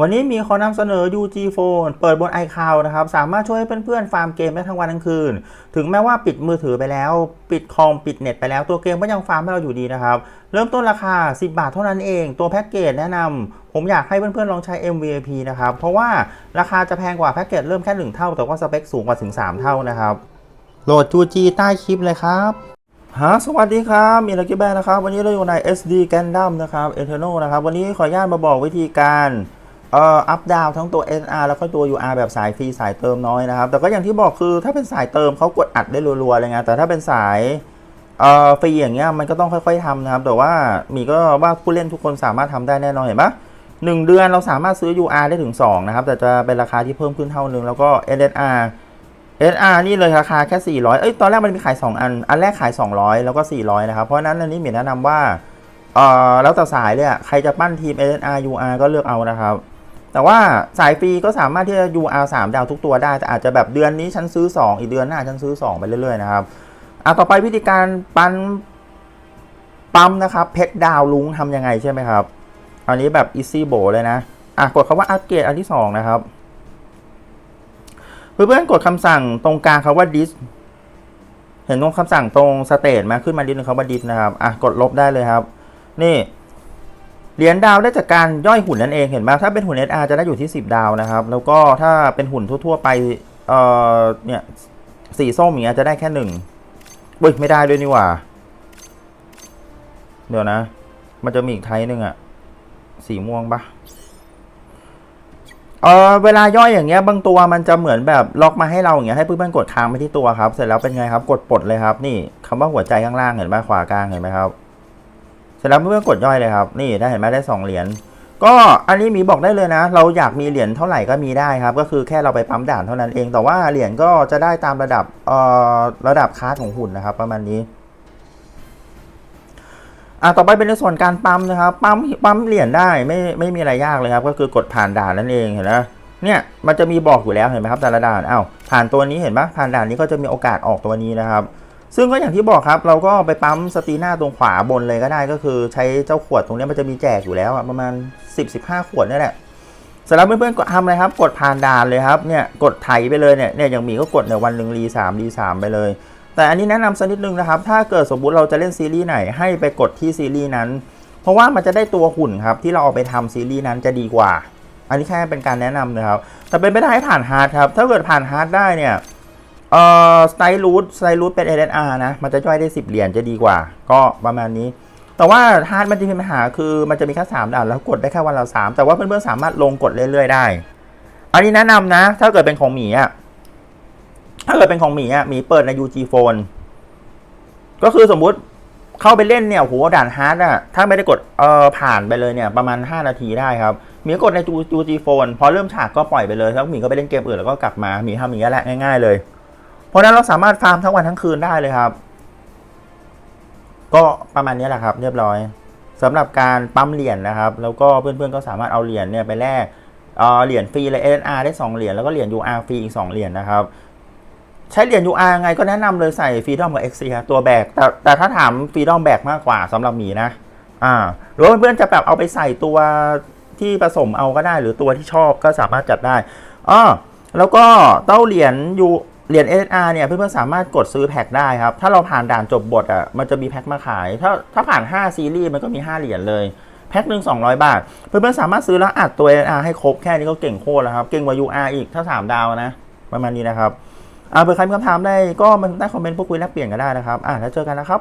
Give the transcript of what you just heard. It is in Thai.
วันนี้มีขอนำเสนอ UG Phone เปิดบน iCloud นะครับ สามารถช่วยให้เพื่อนๆ ฟาร์มเกมได้ทั้งวันทั้งคืน ถึงแม้ว่าปิดมือถือไปแล้ว ปิดคอมปิดเน็ตไปแล้วตัวเกมก็ยังฟาร์มให้เราอยู่ดีนะครับ เริ่มต้นราคา 10 บาทเท่านั้นเอง ตัวแพ็กเกจแนะนำผมอยากให้เพื่อนๆ ลองใช้ MVP นะครับ เพราะว่าราคาจะแพงกว่าแพ็กเกจเริ่มแค่ 1 เท่า แต่ว่าสเปคสูงกว่าถึง 3 เท่านะครับโหลด UG ใต้คลิปเลยครับฮะสวัสดีครับ มีลักกี้แบนนะครับ วันนี้เราอยู่ใน SD Gundam นะครับ Eternal นะครับ วันนี้ขออนุญาตมาบอกวิธีการ เอ่ออัพดาวทั้งตัว NR แล้วก็ตัว UR แบบสายฟรีสายเติมน้อยนะครับ แต่ก็อย่างที่บอกคือถ้าเป็นสายเติมเขากดอัดได้รัวๆเลยไงแต่ถ้าเป็นสายเอ่อฟรีอย่างเงี้ยมันก็ต้องค่อยๆทำนะครับ แต่ว่ามีก็ว่าผู้เล่นทุกคนสามารถทำได้แน่นอนเห็นปะหนึ่งเดือนเราสามารถซื้อ UR ได้ถึง 2 นะครับ แต่จะเป็นราคาที่เพิ่มขึ้นเท่านึง แล้วก็ NSR SR นี่เลยราคาแค่ 400 เอ้ย ตอนแรกมันมีขาย 2 อัน อันแรกขาย 200 แล้วก็ 400 นะครับ เพราะนั้นอันนี้เหมียแนะนำว่า เอ่อ แล้วแต่สายเลยอะใครจะปั้นทีม SR UR ก็เลือกเอานะครับ แต่ว่าสายฟรีก็สามารถที่จะ UR 3ดาวทุกตัวได้ แต่อาจจะแบบเดือนนี้ฉันซื้อ 2 อีกเดือนหน้าฉันซื้อ 2 ไปเรื่อยๆนะครับอะต่อไปวิธีการปันปั๊มนะครับเพชรดาวลุงทำยังไงใช่ไหมครับ อันนี้แบบ easy b o เลยนะอะกดคำว่าอัปเกรดอันที่ 2 นะครับ เพื่อนๆกดคำสั่งตรงกลางคำว่า dis เห็นตรงคำสั่งตรงสเตทมาขึ้นมาดิสนึงคำว่า dis นะครับอะกดลบได้เลยครับ นี่ เหรียญดาวได้จากการย่อยหุ่นนั่นเองเห็นไหมถ้าเป็นหุ่น SR จะได้อยู่ที่ 10 ดาวนะครับ แล้วก็ถ้าเป็นหุ่นทั่ว ๆ ไปเอ่อเนี่ยสีส้มอย่างเงี้ยจะได้แค่หนึ่งอุ้ยไม่ได้ด้วยนี่หว่า เดี๋ยวนะ มันจะมีอีกไทป์หนึ่งอะสีม่วงปะเออเวลาย่อยอย่างเงี้ยบางตัวมันจะเหมือนแบบล็อกมาให้เราอย่างเงี้ยให้เพื่อนๆกดค้างไปที่ตัวครับ เสร็จแล้วเป็นไงครับ กดปลดเลยครับ นี่คำว่าหัวใจข้างล่างเห็นไหมขวากลางเห็นไหมครับ สร็จแล้วเพื่อนกดย่อยเลยครับ นี่ได้เห็นไหมได้สองเหรียญก็อันนี้มีบอกได้เลยนะ เราอยากมีเหรียญเท่าไหร่ก็มีได้ครับ ก็คือแค่เราไปปั๊มด่านเท่านั้นเอง แต่ว่าเหรียญก็จะได้ตามระดับเอ่อระดับคาสของหุ่นนะครับ ประมาณนี้อะต่อไปเป็นในส่วนการปั๊มนะครับปั๊มปั๊มเหรียญได้ไม่ไม่มีอะไรยากเลยครับ ก็คือกดผ่านด่านนั่นเองเห็นไหมเนี่ยมันจะมีบอกอยู่แล้วเห็นไหมครับแต่ละด่านอ้าวผ่านตัวนี้เห็นไหมผ่านด่านนี้ก็จะมีโอกาสออกตัวนี้นะครับ ซึ่งก็อย่างที่บอกครับ เราก็ไปปั๊มสตีหน้าตรงขวาบนเลยก็ได้ก็คือใช้เจ้าขวดตรงนี้มันจะมีแจกอยู่แล้วประมาณ 10-15 ขวดนี่แหละสร็จแล้วเพื่อนๆกดทำอะไรครับ กดผ่านด่านเลยครับเนี่ยกดไถไปเลยเนี่ยเนี่ยอย่างมีก็กดในยวันหนึ่งรีสามรีสามไปเลย แต่อันนี้แนะนำสักนิดนึงนะครับ ถ้าเกิดสมมุติเราจะเล่นซีรีส์ไหนให้ไปกดที่ซีรีส์นั้น เพราะว่ามันจะได้ตัวหุ่นครับที่เราเอาไปทำซีรีส์นั้นจะดีกว่า อันนี้แค่เป็นการแนะนำนะครับแต่เป็นไปได้ให้ผ่านฮาร์ดครับถ้าเกิดผ่านฮาร์ดได้เนี่ย เอ่อสไตล์รูทสไตล์รูทเป็น LSR นะ มันจะย่อยได้ 10 เหรียญจะดีกว่า ก็ประมาณนี้ แต่ว่าฮาร์ดมันจะมีปัญหาคือมันจะมีแค่3ด่านแล้วกดได้แค่วันละ3แต่ว่าเพื่อนๆสามารถลงกดเรื่อยๆได้ อันนี้แนะนำนะ ถ้าเกิดเป็นของหมีอะถ้าเกิดเป็นของหมีอะหมีเปิดใน UG Phone ก็คือสมมุติเข้าไปเล่นเนี่ยโหด่านฮาร์ดอะถ้าไม่ได้กดเอ่อผ่านไปเลยเนี่ยประมาณ 5 นาทีได้ครับหมีกดในจูจูจีโฟนพอเริ่มฉากก็ปล่อยไปเลยแล้วหมีก็ไปเล่นเกมอื่นแล้วก็กลับมาหมีทำอย่างนี้แหละง่ายๆเลย เพราะนั้นเราสามารถฟาร์มทั้งวันทั้งคืนได้เลยครับ ก็ประมาณนี้แหละครับ เรียบร้อยสำหรับการปั๊มเหรียญนะครับ แล้วก็เพื่อนๆก็สามารถเอาเหรียญเนี่ยไปแลกเหรียญฟรีเลย SNR ได้ 2 เหรียญแล้วก็เหรียญ UR ฟรีอีก 2 เหรียญนะครับใช้เหรียญ UR ไงก็แนะนำเลยใส่ฟรีดอมกับ XC ครับตัวแบกแต่แต่ถ้าถามฟรีดอมแบกมากกว่าสำหรับหมีนะอ่าหรือว่าเพื่อนๆจะแบบเอาไปใส่ตัวที่ผสมเอาก็ได้ หรือตัวที่ชอบก็สามารถจัดได้อ้อแล้วก็เต้าเหรียญยู เหรียญ SR เนี่ยเพื่อนๆสามารถกดซื้อแพ็คได้ครับ ถ้าเราผ่านด่านจบบทอะมันจะมีแพ็คมาขาย ถ้าถ้าผ่าน 5 ซีรีส์มันก็มี 5 เหรียญเลยแพ็คหนึ่ง200 บาท เพื่อนๆสามารถซื้อแล้วอัดตัว SR ให้ครบแค่นี้ก็เก่งโคตรแล้วครับ เก่งกว่า UR อีกถ้า 3 ดาวนะ ประมาณนี้นะครับอ่าเผื่อใครมีคำถามได้ก็มาใต้คอมเมนต์พูดคุยแลกเปลี่ยนกันได้นะครับอ่าแล้วเจอกันนะครับ